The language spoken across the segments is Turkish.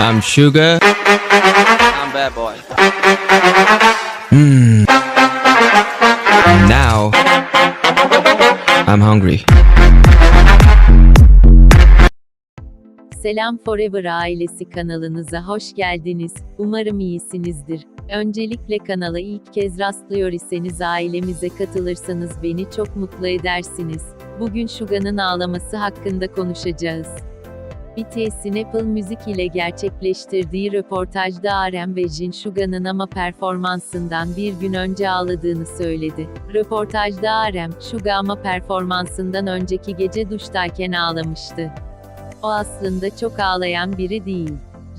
I'm Sugar. I'm bad boy. Mm. Now I'm hungry. Selam Forever ailesi kanalınıza hoş geldiniz. Umarım iyisinizdir. Öncelikle kanala ilk kez rastlıyor iseniz ailemize katılırsanız beni çok mutlu edersiniz. Bugün Shuga'nın ağlaması hakkında konuşacağız. BTS'in Apple Müzik ile gerçekleştirdiği röportajda Arem ve Jin Shuga'nın ama performansından bir gün önce ağladığını söyledi. Röportajda Arem, Suga ama performansından önceki gece duştayken ağlamıştı. O aslında çok ağlayan biri değil.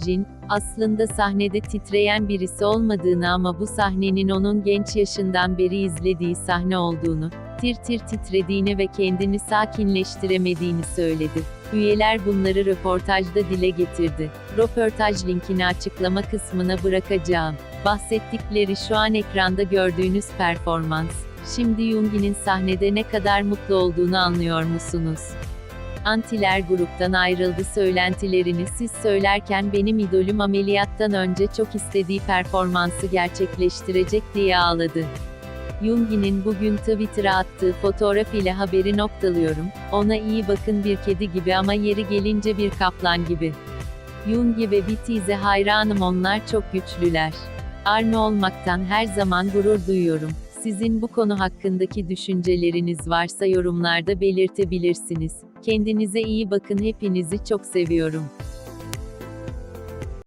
Jin, aslında sahnede titreyen birisi olmadığını ama bu sahnenin onun genç yaşından beri izlediği sahne olduğunu, tir tir titrediğini ve kendini sakinleştiremediğini söyledi. Üyeler bunları röportajda dile getirdi. Röportaj linkini açıklama kısmına bırakacağım. Bahsettikleri şu an ekranda gördüğünüz performans. Şimdi Yoongi'nin sahnede ne kadar mutlu olduğunu anlıyor musunuz? Antiler gruptan ayrıldı söylentilerini siz söylerken benim idolüm ameliyattan önce çok istediği performansı gerçekleştirecek diye ağladı. Yoongi'nin bugün Twitter'a attığı fotoğraf ile haberi noktalıyorum. Ona iyi bakın bir kedi gibi ama yeri gelince bir kaplan gibi. Yoongi ve BTS'e hayranım onlar çok güçlüler. Army olmaktan her zaman gurur duyuyorum. Sizin bu konu hakkındaki düşünceleriniz varsa yorumlarda belirtebilirsiniz. Kendinize iyi bakın hepinizi çok seviyorum.